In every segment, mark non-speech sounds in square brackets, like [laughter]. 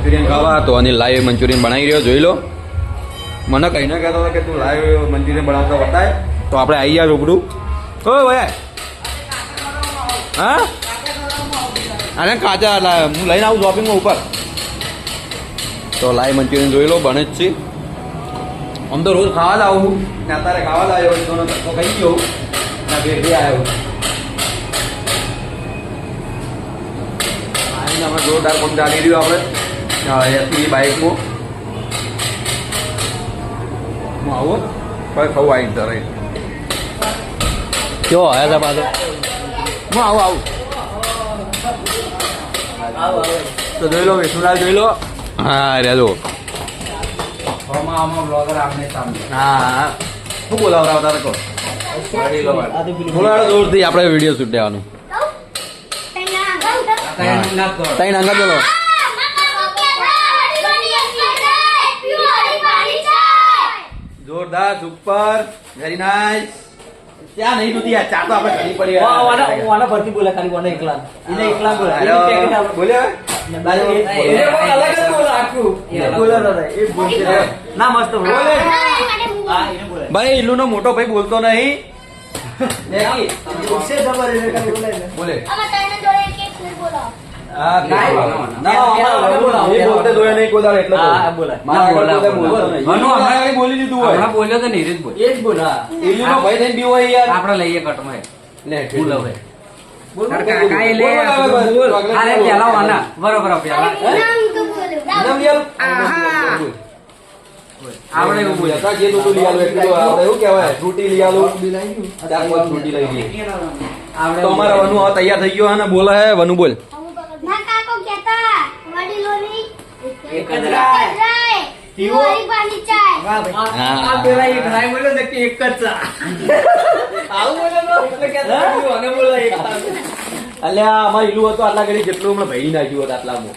Manchurian ખાવા, તો અને લાઈવ મંચુરિયન બનાવી રહ્યો, જોઈ લો. મને કહીને કહેતો હતો કે તું લાઈવ મંચુરિયન બનાવતો બતાય. તો આપણે આવી ગયા રૂબરૂ. ઓ ભાઈ હા? અરે કાચા હું લઈને આવું શોપિંગમાં ઉપર. તો લાઈવ મંચુરિયન જોઈ લો, બને જ છે. આમ તો રોજ ખાવા જ આવું ને અત્યારે ખાવા જ આવ્યો તો ધક્કો ગયો ના ભેગી આવ્યો આવીને અમે જોરદાર કોમ ચાલી રહ્યું આપણે. એસી બાઇકમાં હું આવું? ખવું ખાવું આવીને તરે કેવો આવ્યા હતા પાછો. હું આવું આવું. તો જોઈ લો વિષ્ણુલાલ જોઈ લો. હા રે જો હા હા. શું બોલાવતા હતા કહો જોરથી આપણે વીડિયો શૂટ લેવાનું તઈ નાંગા બોલો જોરદાર સુપર વેરી નાઇસ ત્યાં નહીં નહોતી આ ચા તો આપણે ઘણી પડી. વાના- વાના ભરતી બોલે ખાલી વાના એકલા. એને એકલા બોલે? એ- અલગ જ બોલે આખું. બોલે. એ બોલશે. ના મસ્ત બોલે. ભાઈ ઇલ્લુનો મોટો ભાઈ બોલતો નહીં. [laughs] બોલે. લઈએ કટમાં એવું બોલે. જે લઈ આલો એટલું એવું કહેવાય? લઈ આલો ચાર પાંચ લઈ લઈએ તો અમારા વનુ તૈયાર થઈ ગયો અને બોલે હે વનુ બોલ. ભાઈ. આટલા જેટલું ભરી નાખ્યું હતું આટલામાં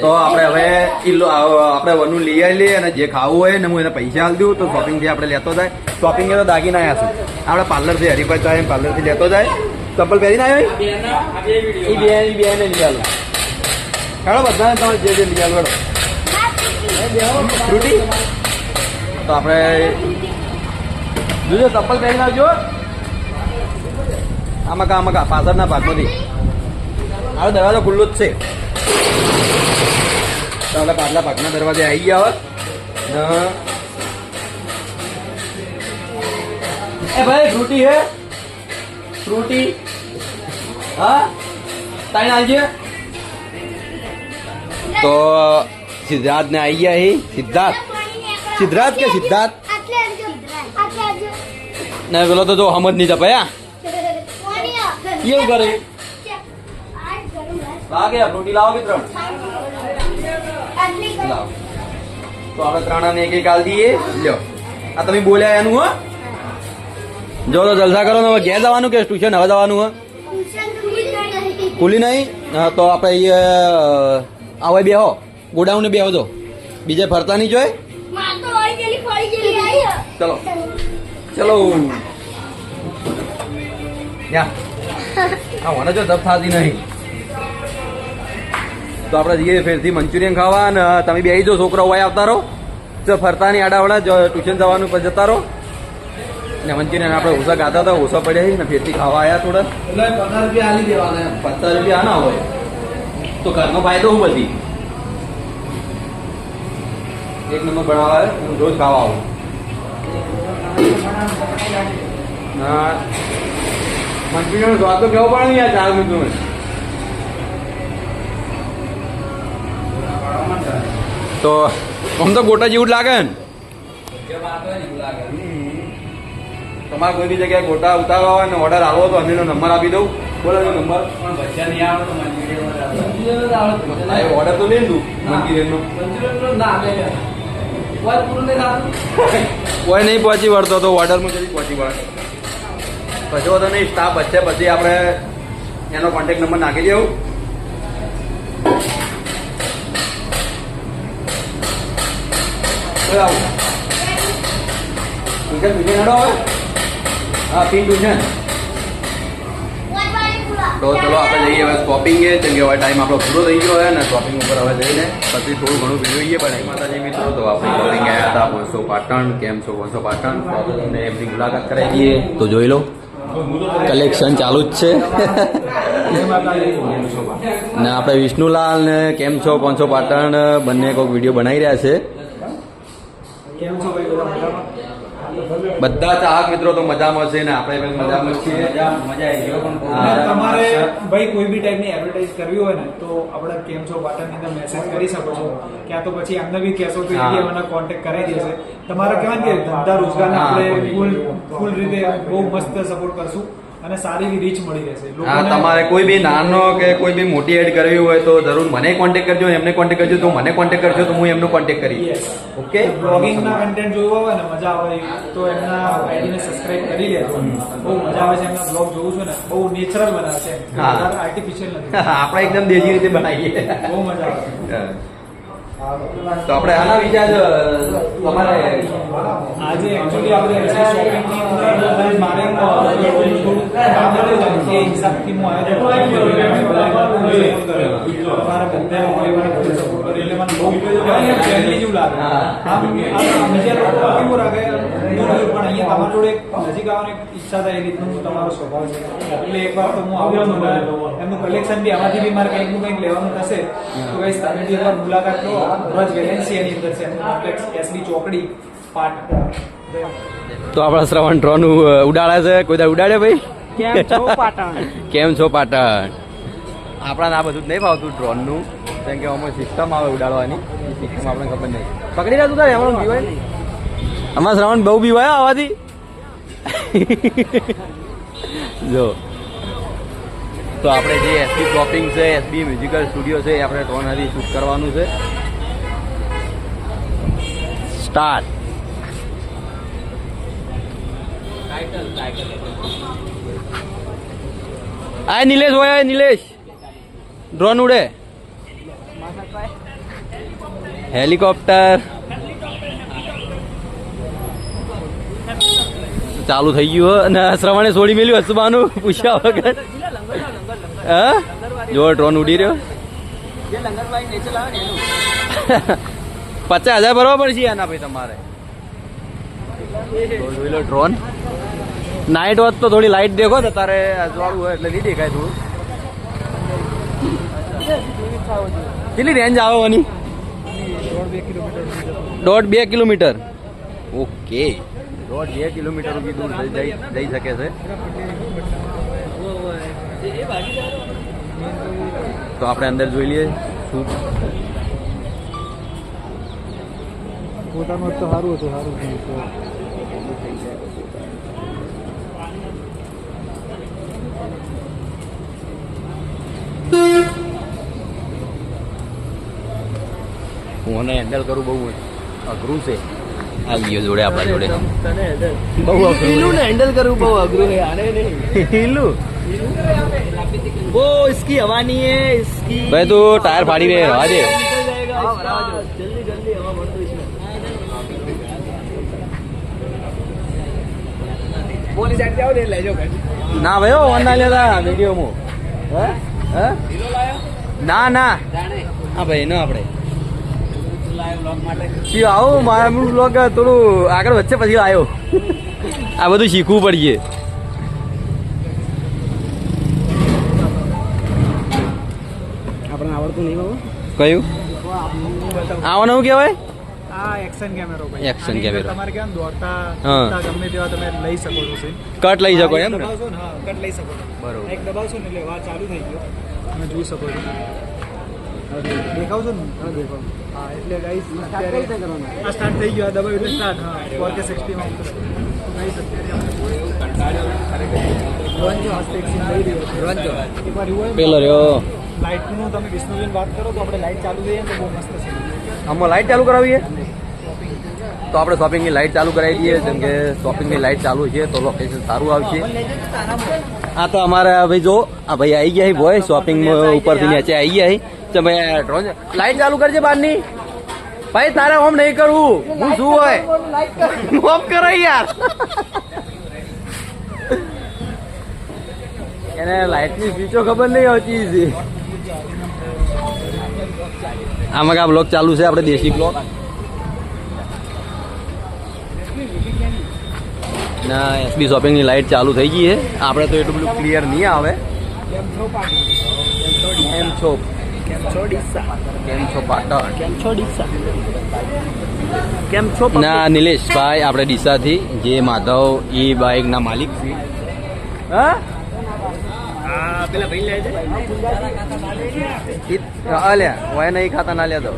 તો આપણે હવે ઈલ્લુ આપણે વનુ લઈ આવીએ અને જે ખાવું હોય ને હું એને પૈસા આલ દઉં તો શોપિંગથી આપણે લેતો જાય શોપિંગ તો દાગીને આવ્યા છું આપણે પાર્લરથી હરિભાઈ પાર્લરથી લેતો જાય ચપ્પલ પહેરીને આવ્યો એ બે બે ને લઈ હેડો બધાને તમે જે જે લઈ હેડો ફ્રૂટી તો આપણે જોજો ચપ્પલ પહેરીને આવજો આમાં કા આમાં કા પાછળના ભાગમાંથી. મારો દરવાજો ખુલ્લો જ છે. તો આપણે પાછલા ભાગના દરવાજે આવી ગયા હોત. એ ભાઈ ફ્રૂટી હે? ફ્રૂટી હા? તાઈ આવજે તો સિદ્ધાર્થ ને આવી ગયા હી. સિદ્ધાર્થ. સિદ્ધાર્થ કે સિદ્ધાર્થ? ને પેલો તો જો હમજ નહીં જપાયા એવું કરે? લાગે લાવો કે ત્રણ? લાવો. તો આપણે ત્રણ ને એક એક આલ દઈએ. લ્યો. આ તમે બોલ્યા એનું હો. જો તો જલસા કરો ને હવે ઘેર જવાનું કે ટ્યુશન? હવે જવાનું હો. ખુલી નહીં? તો આપણે આવે બેહો. ગોડાઉન ને બેહો તો બીજે ફરતા નહીં જોઈ ચલો. ચલો. યા હા મને જો દફ થતી નહીં. તો આપણે જઈએ ફેરથી મંચુરિયન ખાવા અને તમે બે જો છોકરા હોય આવતા રહો. તો ફરતા નહીં આડાવડા જો ટ્યુશન જવાનું પછી જતા રહો. ને મંચુરિયન આપણે ઓછા ગાતા હતા ઓછા પડ્યા છે ને ફેરથી ખાવા આવ્યા થોડા. પચાસ રૂપિયા ના હોય. તો ઘરનો ફાયદો હું બધી. એક નંબર બનાવવા હું રોજ ખાવા આવું. હા મંચુરિયન સ્વાદ તો કેવો પડે યાર ચાર મિનિટ તો આમ તો ગોટા જેવું લાગે ને. તમારે કોઈ બી જગ્યાએ ગોટા ઉતારવા હોય ને ઓર્ડર આવો તો અમીનો નંબર આપી દઉં. બોલો નંબર પણ ભજીયા નહીં આવે તો મંચુરિયન આવડે. ઓર્ડર તો લઈ દઉં મંચુરિયનનો મંચુરિયનનો ના લે. કોઈ પૂરું નહીં થતું. કોઈ નહીં પહોંચી વળતો તો ઓર્ડરમાં જલ્દી પહોંચી વળે. પછી તો નહીં સ્ટાફ વચ્ચે પછી આપણે એનો કોન્ટેક્ટ નંબર નાખી દેવું. આવું. ટ્યુશન ટ્યુશન હેડો હવે? હા પી ટ્યુશન તો ચલો, આપણે જઈએ હવે શોપિંગ કેમ કે હવે ટાઈમ આપણો પૂરો થઈ ગયો હોય ને શોપિંગ ઉપર હવે જઈને પછી થોડું ઘણું જોઈએ પણ માતાજી મિત્રો, તો આપણે શોપિંગ આવ્યા હતા વંશો પાટણ, કેમ છો વંશો પાટણ? ને એમની મુલાકાત કરાવી દઈએ. તો જોઈ લો કલેક્શન ચાલુ જ છે. ને આપણે વિષ્ણુલાલ ને કેમ છો પાંચસો પાટણ, બંને કોઈક વીડિયો બનાવી રહ્યા છે કેમ છો ભાઈ બધા મજામાં બધા ચાહક મિત્રો તો મજામાં છે ને આપણે પણ મજામાં છીએ. મજા મજા આવી ગયો પણ તમારે ભાઈ કોઈ બી ટાઈપની એડવર્ટાઇઝ કરવી હોય ને તો આપણે કેમ છો બટન અંદર મેસેજ કરી શકો છો. ક્યાં તો પછી એમને બી કહેશો તો એ મને કોન્ટેક્ટ કરાવી દેશે તમારે કહેવાય કે ધંધા રોજગારને આપણે ફૂલ. ફૂલ ફૂલ રીતે બહુ મસ્ત સપોર્ટ કરશું. અને સારી રીચ મળી રહેશે. હા તમારે કોઈ બી નાનો કે કોઈ બી મોટી એડ કરવી હોય તો જરૂર મને કોન્ટેક્ટ કરજો એમને કોન્ટેક્ટ કરજો તો મને કોન્ટેક્ટ કરજો તો હું એમનો કોન્ટેક્ટ કરી. ઓકે બ્લોગિંગના કન્ટેન્ટ જોવો હોય ને મજા આવે તો એમના આઈડીને સબસ્ક્રાઇબ કરી લેજો. બહુ મજા આવે છે એમના બ્લોગ જોઉં છું ને બહુ નેચરલ બનાવે છે. આર્ટિફિશિયલ નથી. [laughs] આપણે એકદમ દેજી રીતે બનાવીએ. બહુ મજા આવે તો આપણે આના વિચાર તમારે આજે એકચ્યુઅલી આપણે શોપિંગની અંદર મારે એ હિસાબથી હું આવ્યો તમારા બધા મને ખૂબ સપોર્ટ કર્યો એટલે મને બહુ કહેવાય જેવું લાગે. આમ આમ બીજા લોકો કેવું લાગે દૂર દૂર પણ અહીંયા તમારા જોડે નજીક આવવાની ઈચ્છા થાય એ રીતનું તમારો સ્વભાવ છે. એટલે એકવાર તો હું આવ્યો છું એમનું કલેક્શન બી આમાંથી બી મારે કંઈકનું કંઈક લેવાનું થશે. તો guys તમે બી એકવાર મુલાકાત લો. વ્રજ વેલેન્સિયાની અંદર છે. એમનું કોમ્પ્લેક્સ એસબી ચોકડી પાટ તો આપણા શ્રવણ ડ્રોન ઉડાડે છે. કોઈ દાડે ઉડાડે ભાઈ? કેમ છો પાટણ? [laughs] કેમ છો પાટણ? આપણાને આ બધું જ નહીં ભાવતું ડ્રોનનું. કેમ કે અમારી સિસ્ટમ આવે ઉડાડવાની એ સિસ્ટમ આપણે ખબર નહીં. પકડી રહ્યા તું તારે એમાં બીવાય અમારા શ્રવણ બહુ બીવાયો આવાથી. જો. તો આપણે જે એસબી શોપિંગ છે એસબી મ્યુઝિકલ સ્ટુડિયો છે એ આપણે ડ્રોન હરી શૂટ કરવાનું છે. સ્ટાર્ટ આ નિલેશ હોય નિલેશ. ડ્રોન ઉડે. હેલિકોપ્ટર. ચાલુ થઈ ગયું અને શ્રવણે છોડી મેલ્યું હસવાનું પૂછ્યા વગર. હા? જો ડ્રોન ઉડી રહ્યો. પચાસ હજાર ભરવા પડશે આના ભાઈ તમારે. જોઈ લો ડ્રોન. નાઇટ હોત તો થોડી લાઇટ દેખો તો તારે અજવાળું હોય એટલે નહીં દેખાય થોડું. કેટલી રેન્જ આવવાની દોઢ બે કિલોમીટર ઓકે. દોઢ બે કિલોમીટર સુધી દૂર જઈ- શકે છે. તો આપણે અંદર જોઈ લઈએ શું. પોતાનું તો સારું હતું સારું હું એને હેન્ડલ કરું બહુ અઘરું છે આવી ગયો જોડે આપણા જોડે બહુ અઘરું ને હેન્ડલ કરવું બહુ અઘરું છે આને નહીં હીલું वो इसकी हवा नहीं है इसकी ભાઈ તું ટાયર ફાડી દે રવા દે जल्दी जल्दी हवा भर दो इसमें बोली साइड जाओ ले ले जाओ ના ભાઈ હો વાંધા લેતા વિડીયોમાં હે હે ના ના હા ભાઈ ન આપણે શી આવો મારું બ્લોગ થોડું આગળ વચ્ચે પછી આવ્યો આ બધું શીખવું પડીએ આપણે આવડતું નહીં બાબુ. કયું? આવવાનું શું કહેવાય? આ એક્શન કેમેરો આની અંદર તમારે કેમ દોડતા. ગમે તેવા તમે લઈ શકો છો કટ લઈ શકો એમ ને? દબાવશો ને હા કટ લઈ શકો બરોબર. એક દબાવશો ને એટલે વાર ચાલુ થઈ ગયો તમે જોઈ શકો છો. દેખાવ છો ને? હા દેખાવ હા એટલે ગાઈસ અત્યારે આ સ્ટાર્ટ થઈ ગયો આ દબાવ એટલે સ્ટાર્ટ હા ફોર કે સિક્સટી માં ગાઈસ અત્યારે લઈ રહ્યો હોય ને પેલો તમે વિષ્ણુજીન વાત કરો તો આપણે લાઇટ ચાલુ થઈ તો બહુ મસ્ત છે આમાં લાઈટ ચાલુ કરાવીએ? તો આપણે શોપિંગની લાઈટ ચાલુ કરાવી દઈએ જેમ કે શોપિંગની લાઈટ ચાલુ છે તો લોકેશન સારું આવશે. આ તો અમારા ભાઈ જો આ ભાઈ આવી ગયા બોય શોપિંગ ઉપરથી નીચે આવી ગયા છે. તો ભાઈ ડ્રોન લાઈટ ચાલુ કરજે બહારની. ભાઈ તારે ઓમ નહીં કરવું. હું શું હોય? ઓફ કરો યાર. એને લાઇટની સ્વીચો ખબર નહીં હોતી છે આમાં કા બ્લોક ચાલુ છે? આપણે દેશી બ્લોક ના એસબી શોપિંગની લાઈટ ચાલુ થઈ ગઈ છે. આપણે તો એટલું બધું ક્લિયર નહીં આવે. કેમ છો કેમ છો પાટણ? કેમ છો ના નિલેશભાઈ આપણે ડીસાથી જે માધવ એ બાઇકના માલિક છે. હા? ઈ- અલ્યા વય નહીં ખાતા ના લ્યા તો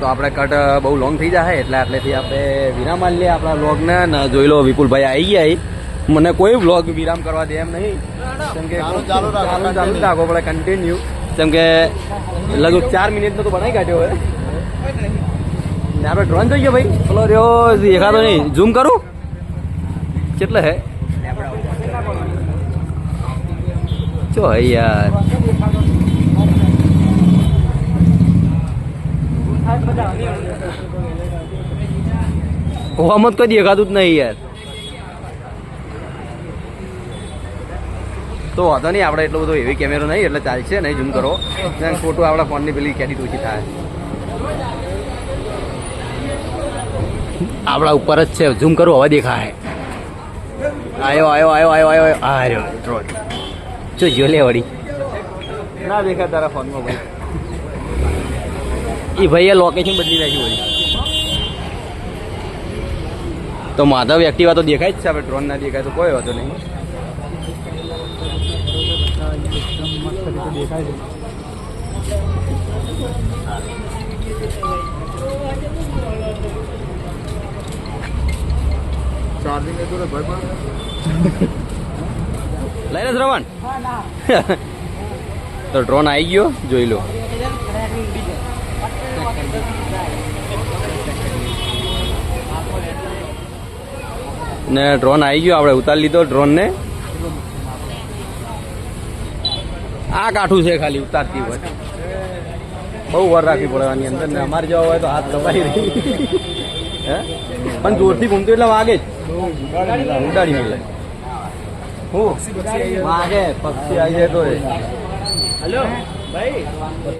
તો આપણે કટ બહુ લોંગ થઈ જાય એટલે આટલેથી આપણે વિરામ આલી લઈએ આપણા વ્લોગને ને. જોઈ લો વિપુલભાઈ આવી ગયા મને કોઈ વ્લોગ વિરામ કરવા દે એમ નહીં. કેમ કે ચાલુ ચાલુ પડે કન્ટિન્યુ કેમ કે લગભગ ચાર મિનિટનો તો બનાવી કાઢ્યો હવે. ને આપણે ડ્રોન થઈ ગયો ભાઈ. પેલો રહ્યો દેખાતો નહીં. ઝૂમ કરું? કેટલે હે? ચો યાર. ઓહમદ કોઈ દેખાતું જ નહીં યાર. તો વાંધો નહીં, આપણે એટલો બધો એવી કેમેરો નહીં, એટલે ચાલશે, નહીં ઝૂમ કરો. ફોટો આપણા ફોનની પેલી કેડિટ ઓછી થાય. આપણા ઉપર જ છે ઝૂમ કરો, હવે દેખાય. આયો આયો આયો આયો આયો આયો. ડ્રોન જો જો લે વળી. ના દેખાય તારા ફોનમાં ભાઈ. એ ભાઈએ લોકેશન બદલી નાખ્યું વળી તો માધવ એક્ટિવા તો દેખાય જ છે, આપણે ડ્રોન ના દેખાય તો કોઈ વાંધો નહીં. દેખાય છે લઈ લે [laughs] તો ડ્રોન આવી ગયો, જોઈ લો. ને ડ્રોન આવી ગયો, આપણે ઉતારી લીધો ડ્રોન ને આ કાઠું છે ખાલી ઉતારતી હોય. બહુ વાર રાખવી પડે અંદર ને અમારે જવા હોય તો હાથ દબાઈ રહી. હે? પણ જોરથી ઘૂમતું એટલે વાગે જ. ઉડાડી મળે હું? વાગે, પક્ષી આવી જાય તો હેલો, ભાઈ.